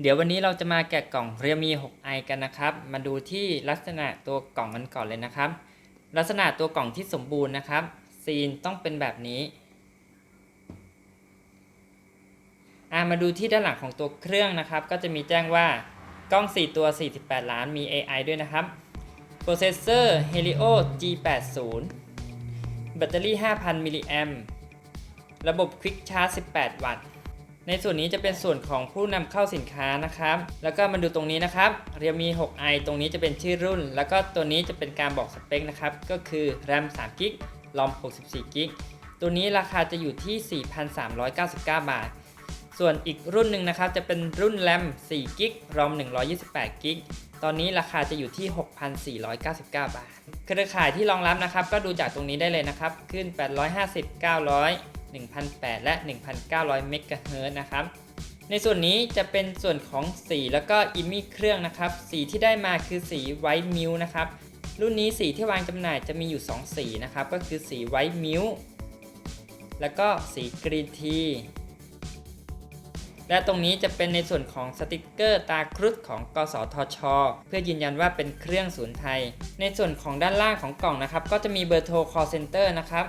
เดี๋ยววันนี้เราจะมาแกะกล่อง Realme 6i กันนะครับ มาดูที่ลักษณะตัวกล่องกันก่อนเลยนะครับ ลักษณะตัวกล่องที่สมบูรณ์นะครับ ซีนต้องเป็นแบบนี้อ่ามาดูที่ด้านหลังของตัวเครื่องนะครับ ก็จะมีแจ้งว่ากล้อง 4 ตัว 48 ล้านมี AI ด้วยนะครับ โปรเซสเซอร์ Helio G80 แบตเตอรี่ 5,000 มิลลิแอมระบบ Quick Charge 18 วัตต์ ในส่วนนี้จะเป็นส่วนของผู้นำเข้าสินค้านะครับ แล้วก็มาดูตรงนี้นะครับ Realme 6i ตรงนี้จะเป็นชื่อรุ่น แล้วก็ตัวนี้จะเป็นการบอกสเปคนะครับ ก็คือ RAM 3 g b ROM 64 g b ตัวนี้ราคาจะอยู่ที่ 4,399 บาท ส่วนอีกรุ่นหนึ่งนะครับ จะเป็นรุ่น RAM 4 g b ROM 128 g b ตอนนี้ราคาจะอยู่ที่ 6,499 บาท เครือข่ายที่รองรับนะครับ ก็ดูจากตรงนี้ได้เลยนะครับ ขึ้น 850 900 1,800 และ 1,900 เมกะเฮิรตซ์นะครับ ในส่วนนี้จะเป็นส่วนของสีแล้วก็อิมมี่เครื่องนะครับ สีที่ได้มาคือสีไวท์มิวนะครับ รุ่นนี้สีที่วางจำหน่ายจะมีอยู่ 2 สีนะครับ ก็คือสีไวท์มิวแล้วก็สีกรีนทีและตรงนี้จะเป็นในส่วนของสติกเกอร์ตาครุฑของกสทช เพื่อยืนยันว่าเป็นเครื่องศูนย์ไทย ในส่วนของด้านล่างของกล่องนะครับ ก็จะมีเบอร์โทร call center นะครับ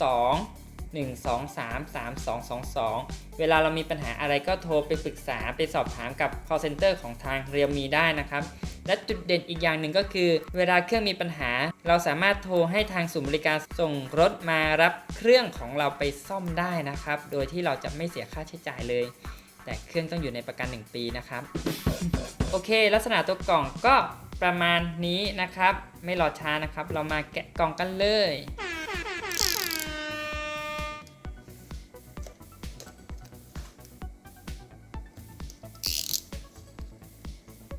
02 1233222 เวลาเรามีปัญหาอะไรก็โทรไปปรึกษาไปสอบถามกับ call center ของทางเรียมีได้นะครับ และจุดเด่นอีกอย่างหนึ่งก็คือ เวลาเครื่องมีปัญหา เราสามารถโทรให้ทางศูนย์บริการส่งรถมารับเครื่องของเราไปซ่อมได้นะครับ โดยที่เราจะไม่เสียค่าใช้จ่ายเลย แต่เครื่องต้องอยู่ในประกัน 1 ปีนะครับ โอเค ลักษณะตัวกล่องก็ประมาณนี้นะครับ ไม่รอช้านะครับ เรามาแกะกล่องกันเลย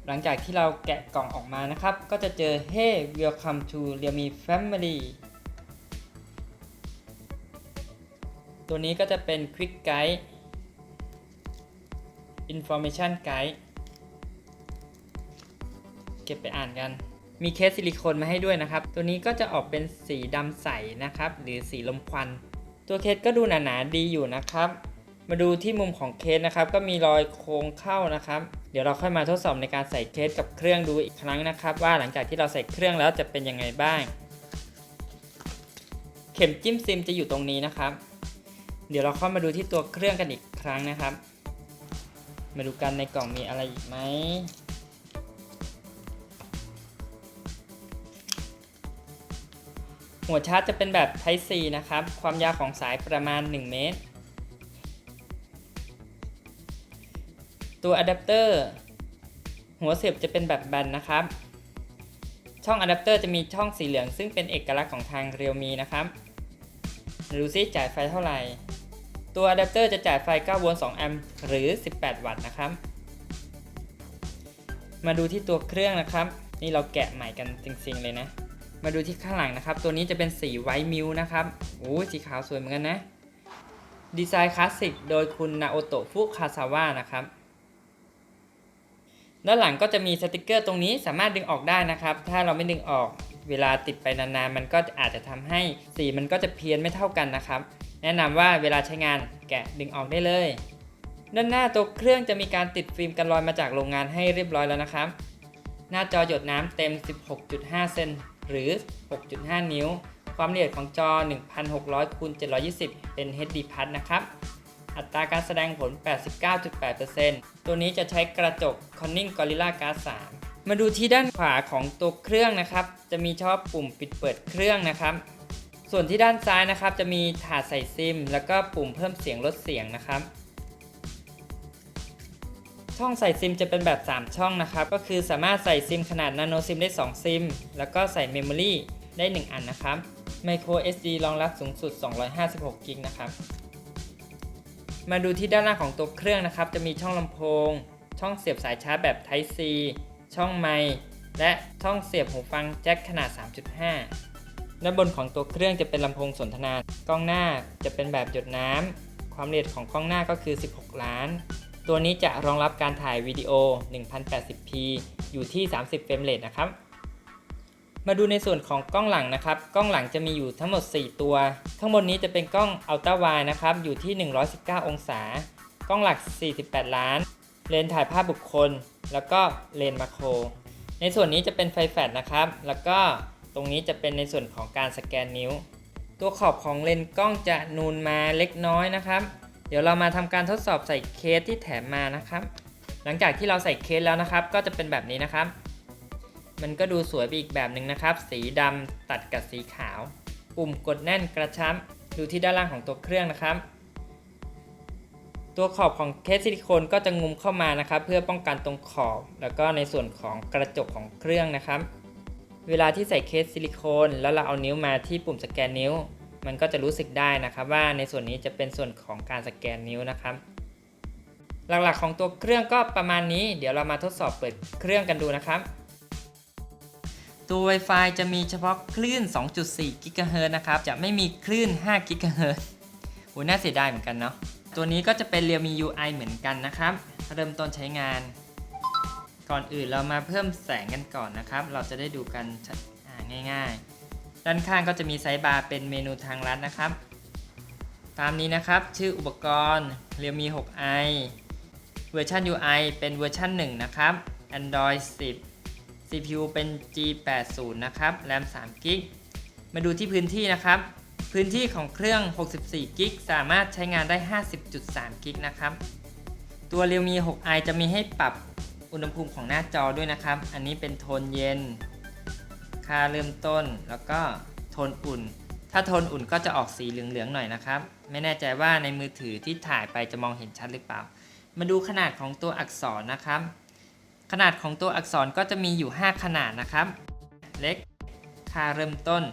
หลังจากที่เราแกะกล่องออกมานะครับ ก็จะเจอ Hey welcome to Realme Family ตัวนี้ก็จะเป็น Quick Guide Information Guide เก็บไปอ่านกัน มีเคสซิลิโคนมาให้ด้วยนะครับ ตัวนี้ก็จะออกเป็นสีดำใสนะครับ หรือสีลมควัน ตัวเคสก็ดูหนาๆดีอยู่นะครับ มาดูที่มุมของเคสนะครับ ก็มีรอยโค้งเข้านะครับ เดี๋ยวเราค่อยมาทดสอบในการใส่เคสกับเครื่องดูอีกครั้งนะครับ ว่าหลังจากที่เราใส่เครื่องแล้วจะเป็นยังไงบ้าง เข็มจิ้มซิมจะอยู่ตรงนี้นะครับ เดี๋ยวเราเข้ามาดูที่ตัวเครื่องกันอีกครั้งนะครับ มาดูกันในกล่องมีอะไรอีกไหมหัวชาร์จจะเป็นแบบ Type C นะครับ ความยาวของสายประมาณ 1 เมตร ตัวอะแดปเตอร์หัวเสียบจะเป็นแบบแบนนะครับ ช่องอะแดปเตอร์จะมีช่องสีเหลือง ซึ่งเป็นเอกลักษณ์ของทางเรียวมีนะครับดูซิจ่ายไฟเท่าไหร่ ตัวอะแดปเตอร์จะจ่ายไฟ 9 โวลต์ 2 แอมป์หรือ 18 วัตต์นะครับ มาดูที่ตัวเครื่องนะครับ นี่เราแกะใหม่กันจริงๆเลยนะ มาดูที่ข้างหลังนะครับ ตัวนี้จะเป็นสีไวท์มิวนะครับโอ้สีขาวสวยเหมือนกันนะ ดีไซน์คลาสสิกโดยคุณนาโอโตะฟุคาซาวะนะครับ ด้านหลังก็จะมีสติกเกอร์ตรงนี้สามารถดึงออกได้นะครับ ถ้าเราไม่ดึงออกเวลาติดไปนานๆ มันก็อาจจะทำให้สีมันก็จะเพี้ยนไม่เท่ากันนะครับ แนะนำว่าเวลาใช้งานแกะดึงออกได้เลย ด้านหน้าตัวเครื่องจะมีการติดฟิล์มกันรอยมาจากโรงงานให้เรียบร้อยแล้วนะครับ หน้าจอหยดน้ำเต็ม 16.5 เซนหรือ 6.5 นิ้ว ความละเอียดของจอ 1600คูณ720 เป็น HD นะครับ อัตราการแสดงผล 89.8%ตัวนี้จะใช้กระจก Corning Gorilla Glass 3 มาดูที่ด้านขวาของตัวเครื่องนะครับ จะมีช่อปุ่มปิดเปิดเครื่องนะครับ ส่วนที่ด้านซ้ายนะครับ จะมีถาดใส่ซิม แล้วก็ปุ่มเพิ่มเสียงลดเสียงนะครับ ช่องใส่ซิมจะเป็นแบบ 3 ช่องนะครับ ก็คือสามารถใส่ซิมขนาดนาโนซิมได้ 2 ซิม แล้วก็ใส่เมมโมรีได้ 1 อันนะครับ Micro SD รองรับสูงสุด 256 กิกนะครับ มาดูที่ด้านล่างของตัวเครื่องนะครับ จะมีช่องลำโพง ช่องเสียบสายชาร์จแบบ Type C ช่องไมค์และช่องเสียบหูฟังแจ็คขนาด 3.5 ด้านบนของตัวเครื่องจะเป็นลำโพงสนทนากล้องหน้าจะเป็นแบบหยดน้ำ ความละเอียดของกล้องหน้าก็คือ 16 ล้าน ตัวนี้จะรองรับการถ่ายวิดีโอ 1080p อยู่ที่ 30 เฟรมเรทนะครับ มาดูในส่วนของกล้องหลังนะครับ กล้องหลังจะมีอยู่ทั้งหมด 4 ตัว ข้างบนนี้จะเป็นกล้องอัลตร้าไวนะครับ อยู่ที่ 119 องศา กล้องหลัก 48 ล้าน เลนส์ถ่ายภาพบุคคล แล้วก็เลนส์มาโคร ในส่วนนี้จะเป็นไฟแฟลชนะครับ แล้วก็ตรงนี้จะเป็นในส่วนของการสแกนนิ้ว ตัวขอบของเลนส์กล้องจะนูนมาเล็กน้อยนะครับ เดี๋ยวเรามาทำการทดสอบใส่เคสที่แถมมานะครับ หลังจากที่เราใส่เคสแล้วนะครับ ก็จะเป็นแบบนี้นะครับ มันก็ดูสวยไปอีกแบบหนึ่งนะครับ สีดำตัดกับสีขาว ปุ่มกดแน่นกระชับดูที่ด้านล่างของตัวเครื่องนะครับ ตัวขอบของเคสซิลิโคนก็จะงุมเข้ามานะครับ เพื่อป้องกันตรงขอบ แล้วก็ในส่วนของกระจกของเครื่องนะครับ เวลาที่ใส่เคสซิลิโคนแล้วเราเอานิ้วมาที่ปุ่มสแกนนิ้ว มันก็จะรู้สึกได้นะครับ ว่าในส่วนนี้จะเป็นส่วนของการสแกนนิ้วนะครับหลักๆของตัวเครื่องก็ประมาณนี้ เดี๋ยวเรามาทดสอบเปิดเครื่องกันดูนะครับ ตัว Wi-Fi จะมีเฉพาะคลื่น 2.4 GHz นะครับ จะไม่มีคลื่น 5 GHz โอ้น่าเสียดายเหมือนกันเนาะ ตัวนี้ก็จะเป็น Realme UI เหมือนกันนะครับ เริ่มต้นใช้งาน ก่อนอื่นเรามาเพิ่มแสงกันก่อนนะครับ เราจะได้ดูกันง่ายๆ ด้านข้างก็จะมีไซส์บาร์เป็นเมนูทางลัดนะครับ ตามนี้นะครับ ชื่ออุปกรณ์ Realme 6i เวอร์ชัน UI เป็นเวอร์ชัน1นะครับ Android 10 CPU เป็น G80 นะครับ RAM 3 g b มาดูที่พื้นที่นะครับ พื้นที่ของเครื่อง 64 g b สามารถใช้งานได้ 50.3 g b นะครับ ตัว Realme 6i จะมีให้ปรับอุณหภูมิของหน้าจอด้วยนะครับ อันนี้เป็นโทนเย็น ค่าเริ่มต้น แล้วก็โทนอุ่น ถ้าโทนอุ่นก็จะออกสีเหลืองๆหน่อยนะครับ ไม่แน่ใจว่าในมือถือที่ถ่ายไปจะมองเห็นชัดหรือเปล่า มาดูขนาดของตัวอักษรนะครับ ขนาดของตัวอักษรก็จะมีอยู่ 5 ขนาดนะครับ เล็ก ค่าเริ่มต้น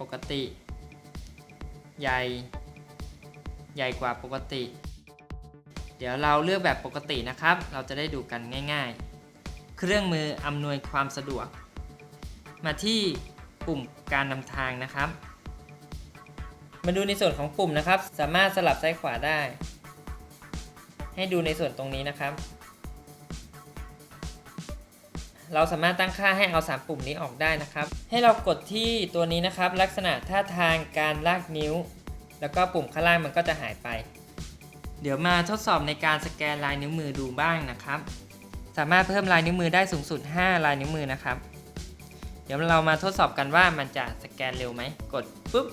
ปกติ ใหญ่ ใหญ่กว่าปกติ เดี๋ยวเราเลือกแบบปกตินะครับ เราจะได้ดูกันง่าย ๆ เครื่องมืออำนวยความสะดวก มาที่ปุ่มการนำทางนะครับ มาดูในส่วนของปุ่มนะครับ สามารถสลับซ้ายขวาได้ ให้ดูในส่วนตรงนี้นะครับ เราสามารถตั้งค่าให้เอา 3 ปุ่มนี้ออกได้นะครับ ให้เรากดที่ตัวนี้นะครับ ลักษณะท่าทางการลากนิ้ว แล้วก็ปุ่มข้างล่างมันก็จะหายไป เดี๋ยวมาทดสอบในการสแกนลายนิ้วมือดูบ้างนะครับ สามารถเพิ่มลายนิ้วมือได้สูงสุด 5 ลายนิ้วมือนะครับ เดี๋ยวเรามาทดสอบกันว่ามันจะสแกนเร็วไหม กดปุ๊บ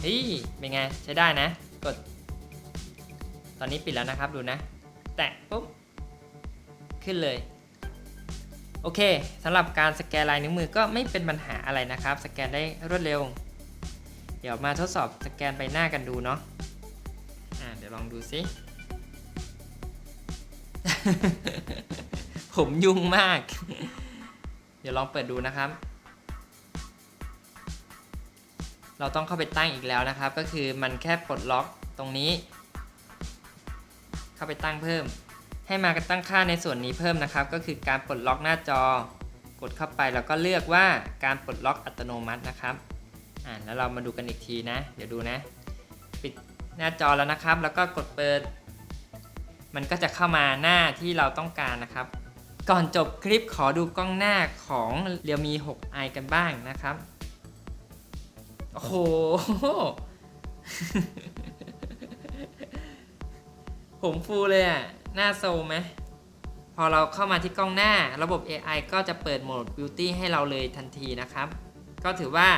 เฮ้ยเป็นไงใช้ได้นะ กด ตอนนี้ปิดแล้วนะครับดูนะ แตะปุ๊บขึ้นเลย โอเคสำหรับการสแกนลายนิ้วมือก็ไม่เป็นปัญหาอะไรนะครับ สแกนได้รวดเร็ว เดี๋ยวมาทดสอบสแกนใบหน้ากันดูเนาะอ่าเดี๋ยวลองดูซิ ผมยุ่งมาก เดี๋ยวลองเปิดดูนะครับ เราต้องเข้าไปตั้งอีกแล้วนะครับ ก็คือมันแค่ปลดล็อกตรงนี้ เข้าไปตั้งเพิ่ม ให้มาตั้งค่าในส่วนนี้เพิ่มนะครับ ก็คือการปลดล็อกหน้าจอ กดเข้าไปแล้วก็เลือกว่าการปลดล็อกอัตโนมัตินะครับอ่าแล้วเรามาดูกันอีกทีนะ เดี๋ยวดูนะ ปิดหน้าจอแล้วนะครับ แล้วก็กดเปิด มันก็จะเข้ามาหน้าที่เราต้องการนะครับ ก่อนจบคลิปขอดูกล้องหน้าของ Realme 6i กันบ้างนะครับโอ้โหผมฟูเลยอะ หน้าโซมไหมพอเราเข้ามาที่กล้องหน้าระบบ AI ก็จะเปิดโหมด Beauty ให้เราเลยทันทีนะครับ ก็ถือว่า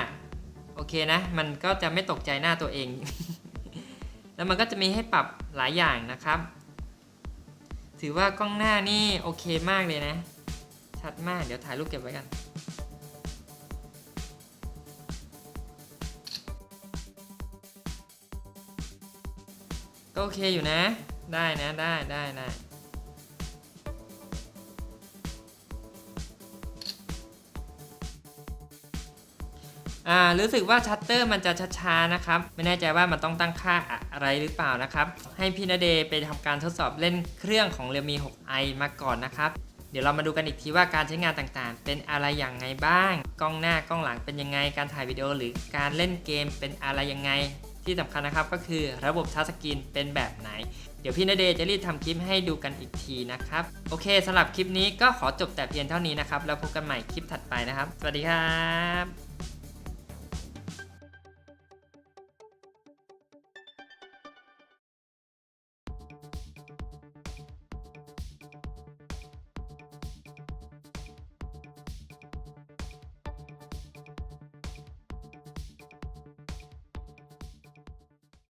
โอเคนะ มันก็จะไม่ตกใจหน้าตัวเอง แล้วมันก็จะมีให้ปรับหลายอย่างนะครับ ถือว่ากล้องหน้านี่โอเคมากเลยนะ ชัดมากเดี๋ยวถ่ายรูปเก็บไว้กันก็โอเคอยู่นะ ได้นะได้ได้ได้อ่ารู้สึกว่าชัตเตอร์มันจะช้าๆนะครับ ไม่แน่ใจว่ามันต้องตั้งค่าอะไรหรือเปล่านะครับ ให้พี่นาเดย์ไปทำการทดสอบเล่นเครื่องของ Realme 6i มาก่อนนะครับ เดี๋ยวเรามาดูกันอีกทีว่าการใช้งานต่างๆ เป็นอะไรอย่างไงบ้าง กล้องหน้ากล้องหลังเป็นยังไง การถ่ายวิดีโอหรือการเล่นเกมเป็นอะไรยังไง ที่สำคัญนะครับก็คือระบบทัชสกรีนเป็นแบบไหน เดี๋ยวพี่นาเดย์จะรีบทำคลิปให้ดูกันอีกทีนะครับ โอเคสำหรับคลิปนี้ก็ขอจบแต่เพียงเท่านี้นะครับ แล้วพบกันใหม่คลิปถัดไปนะครับ สวัสดีครับ